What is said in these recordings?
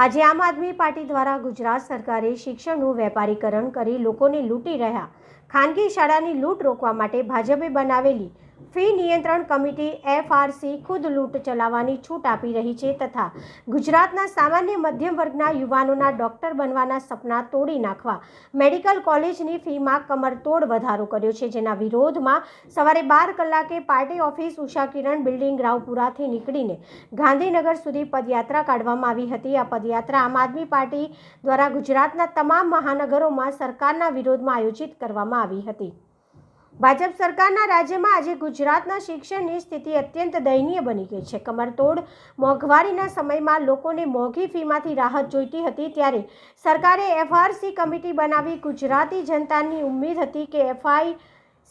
આજે આમ આદમી પાર્ટી દ્વારા ગુજરાત સરકારે શિક્ષણનું વેપારીકરણ કરી લોકોને લૂંટી રહ્યા. ખાનગી શાળાની લૂંટ રોકવા માટે ભાજપે બનાવેલી ફી નિયંત્રણ કમિટી એફઆરસી ખુદ લૂંટ ચલાવવાની છૂટ આપી રહી છે તથા ગુજરાતના સામાન્ય મધ્યમ વર્ગના યુવાનોના ડોક્ટર બનવાના સપના તોડી નાખવા મેડિકલ કોલેજની ફીમાં કમરતોડ વધારો કર્યો છે, જેના વિરોધમાં સવારે બાર કલાકે party office Usha Kiran building રાવપુરાથી નીકળીને ગાંધીનગર સુધી પદયાત્રા કાઢવામાં આવી હતી. આ પદયાત્રા આમ આદમી પાર્ટી દ્વારા ગુજરાતના તમામ મહાનગરોમાં સરકારના વિરોધમાં આયોજિત કરવામાં આવી હતી. ભાજપ સરકારના રાજ્યમાં આજે ગુજરાતના શિક્ષણની સ્થિતિ અત્યંત દયનીય બની ગઈ છે. કમરતોડ મોંઘવારીના સમયમાં લોકોને મોંઘી ફીમાંથી રાહત જોઈતી હતી ત્યારે સરકારે એફઆરસી કમિટી બનાવી ગુજરાતી જનતાની ઉમ્મીદ હતી કે એફઆઈ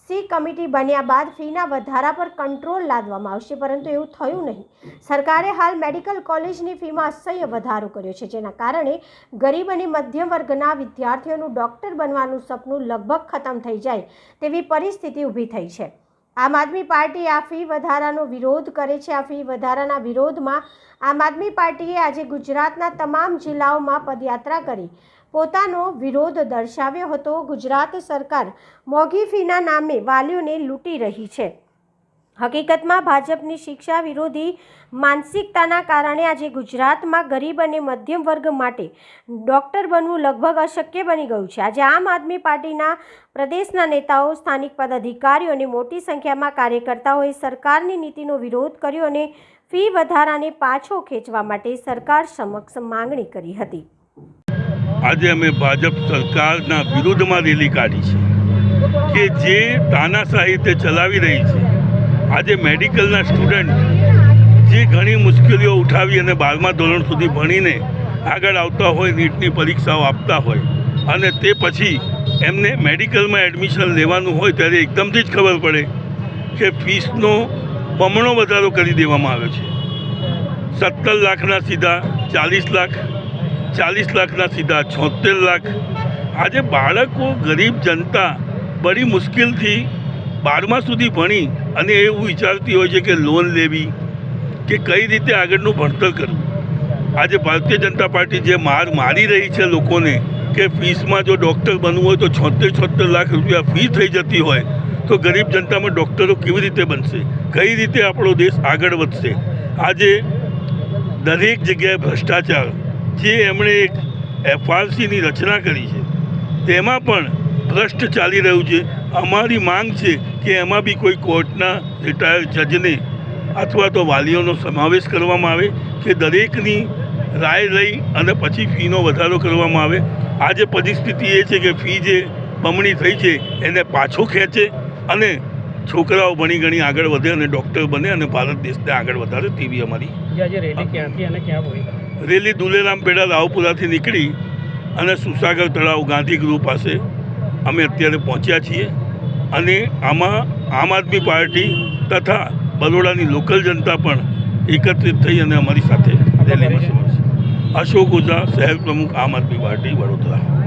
સી કમિટી બન્યા બાદ ફીના વધારા પર કંટ્રોલ લાદવામાં આવશે, પરંતુ એવું થયું નહીં. સરકારે હાલ મેડિકલ કોલેજની ફીમાં અસહ્ય વધારો કર્યો છે, જેના કારણે ગરીબ અને મધ્યમ વર્ગના વિદ્યાર્થીઓનું ડૉક્ટર બનવાનું સપનું લગભગ ખતમ થઈ જાય તેવી પરિસ્થિતિ ઊભી થઈ છે. આમ આદમી પાર્ટી આ ફી વધારાનો વિરોધ કરે છે. આ ફી વધારાના વિરોધમાં આમ આદમી પાર્ટીએ આજે ગુજરાતના તમામ જિલ્લાઓમાં પદયાત્રા કરી. પોતાનો વિરોધ દર્શાવ્યો હતો. ગુજરાત સરકાર મોઘી ફીના નામે વાલીઓને લૂંટી રહી છે. હકીકતમાં ભાજપની શિક્ષા વિરોધી માનસિકતાના કારણે આજે ગુજરાતમાં ગરીબ અને મધ્યમ વર્ગ માટે ડૉક્ટર બનવું લગભગ અશક્ય બની ગયું છે. આજે આમ આદમી પાર્ટીના પ્રદેશના નેતાઓ, સ્થાનિક પદાધિકારીઓ અને મોટી સંખ્યામાં કાર્યકર્તાઓએ સરકારની નીતિનો વિરોધ કર્યો અને ફી વધારાને પાછો ખેંચવા માટે સરકાર સમક્ષ માંગણી કરી હતી. આજે અમે ભાજપ સરકારના વિરુદ્ધમાં રેલી કાઢી છે કે જે તાનાશાહી તે ચલાવી રહી છે. આજે મેડિકલના સ્ટુડન્ટ જે ઘણી મુશ્કેલીઓ ઉઠાવી અને બારમા ધોરણ સુધી ભણીને આગળ આવતા હોય, નીટની પરીક્ષાઓ આપતા હોય અને તે પછી એમને મેડિકલમાં એડમિશન લેવાનું હોય ત્યારે એકદમથી જ ખબર પડે કે ફીસનો બમણો વધારો કરી દેવામાં આવ્યો છે. સત્તર લાખના સીધા ચાલીસ લાખ ચાલીસ લાખના સીધા, છોતેર લાખ. આજે બાળકો, ગરીબ જનતા બડી મુશ્કેલથી બારમા સુધી ભણી અને એવું વિચારતી હોય છે કે લોન લેવી કે કઈ રીતે આગળનું ભણતર કરવું. આજે ભારતીય જનતા પાર્ટી જે માર મારી રહી છે લોકોને કે ફીસમાં જો ડૉક્ટર બનવું હોય તો છોતેર છોતેર લાખ રૂપિયા ફી થઈ જતી હોય તો ગરીબ જનતામાં ડૉક્ટરો કેવી રીતે બનશે? કઈ રીતે આપણો દેશ આગળ વધશે? આજે દરેક જગ્યાએ ભ્રષ્ટાચાર જે એમણે એક એફઆરસીની રચના કરી છે, તેમાં પણ ભ્રષ્ટ ચાલી રહ્યું છે. અમારી માંગ છે કે એમાં બી કોઈ કોર્ટના રિટાયર્ડ જજને અથવા તો વાલીઓનો સમાવેશ કરવામાં આવે, કે દરેકની રાય લઈ અને પછી ફીનો વધારો કરવામાં આવે. આજે પરિસ્થિતિ એ છે કે ફી જે બમણી થઈ છે, એને પાછો ખેંચે અને છોકરાઓ ભણી ગણી આગળ વધે અને ડૉક્ટર બને અને ભારત દેશને આગળ વધારે તેવી અમારી. રેલી દુલેરામ પેડા રાવપુરાથી નીકળી અને સુસાગર તળાવ ગાંધી ગૃહ પાસે અમે અત્યારે પહોંચ્યા છીએ. અને આમાં આમ આદમી પાર્ટી તથા બરોડાની લોકલ જનતા પણ એકત્રિત થઈ અને અમારી સાથે રેલીમાં અશોક ઓઝા શહેર પ્રમુખ આમ આદમી પાર્ટી વડોદરા.